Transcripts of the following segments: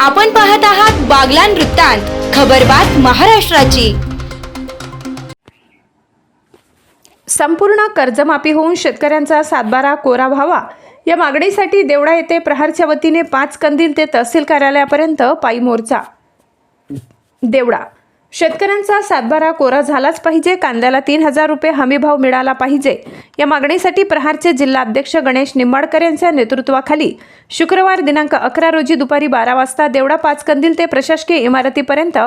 आपण पाहत आहात बागलान वृत्तांत खबरबात महाराष्ट्राची. संपूर्ण कर्जमाफी होऊन शेतकऱ्यांचा सातबारा कोरा व्हावा. या मागणीसाठी देवळा येथे प्रहारच्या वतीने पाच कंदील ते तहसील कार्यालयापर्यंत पायी मोर्चा. देवडा शेतकऱ्यांचा सातबारा कोरा झालाच पाहिजे. कांद्याला तीन हजार रुपये हमीभाव मिळाला पाहिजे. या मागणीसाठी प्रहारचे जिल्हाध्यक्ष गणेश निंबाडकर यांच्या नेतृत्वाखाली शुक्रवार दिनांक अकरा रोजी दुपारी बारा वाजता देवडा पाच कंदील ते प्रशासकीय इमारतीपर्यंत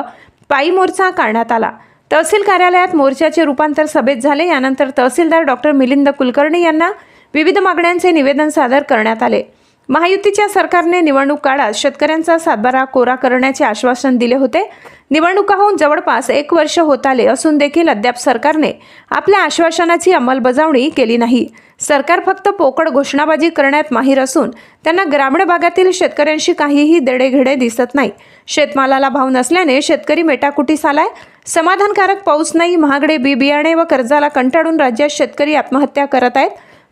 पायी मोर्चा काढण्यात आला. तहसील कार्यालयात मोर्चाचे रूपांतर सभेत झाले. यानंतर तहसीलदार डॉक्टर मिलिंद कुलकर्णी यांना विविध मागण्यांचे निवेदन सादर करण्यात आले. महायुतीच्या सरकारने निवडणूक काळात शेतकऱ्यांचा सातबारा कोरा करण्याचे आश्वासन दिले होते. निवडणुकाहून जवळपास एक वर्ष होत आले असून देखील अद्याप सरकारने आपल्या आश्वासनाची अंमलबजावणी केली नाही. सरकार फक्त पोकळ घोषणाबाजी करण्यात माहीर असून त्यांना ग्रामीण भागातील शेतकऱ्यांशी काहीही देडेघेडे दिसत नाही. शेतमालाला भाव नसल्याने शेतकरी मेटाकुटीस आलाय. समाधानकारक पाऊस नाही महागडे बी बियाणे व कर्जाला कंटाळून राज्यात शेतकरी आत्महत्या करत आहेत.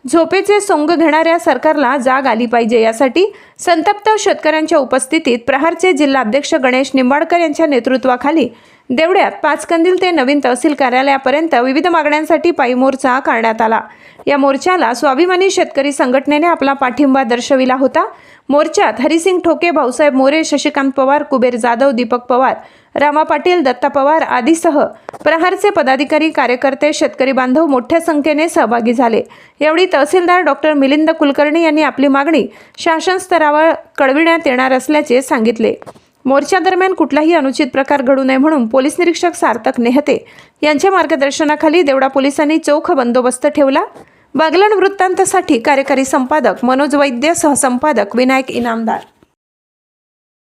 झोपेचे सोंग घेणाऱ्या सरकारला जाग आली पाहिजे यासाठी संतप्त शेतकऱ्यांच्या उपस्थितीत प्रहारचे जिल्हाध्यक्ष गणेश निंबाडकर यांच्या नेतृत्वाखाली देवड्यात पाच कंदील ते नवीन तहसील कार्यालयापर्यंत विविध मागण्यांसाठी पायी मोर्चा काढण्यात आला. या मोर्चाला स्वाभिमानी शेतकरी संघटनेने आपला पाठिंबा दर्शविला होता. मोर्चात हरिसिंग ठोके भाऊसाहेब मोरे शशिकांत पवार कुबेर जाधव दीपक पवार रामा पाटील दत्ता पवार आदीसह प्रहारचे पदाधिकारी कार्यकर्ते शेतकरी बांधव मोठ्या संख्येने सहभागी झाले. यावेळी तहसीलदार डॉक्टर मिलिंद कुलकर्णी यांनी आपली मागणी शासन स्तरावर कळविण्यात येणार असल्याचे सांगितले. मोर्चादरम्यान कुठलाही अनुचित प्रकार घडू नये म्हणून पोलीस निरीक्षक सार्थक नेहते. यांच्या मार्गदर्शनाखाली देवडा पोलिसांनी चोख बंदोबस्त ठेवला. बागलन वृत्तांतसाठी कार्यकारी संपादक मनोज वैद्य सहसंपादक विनायक इनामदार.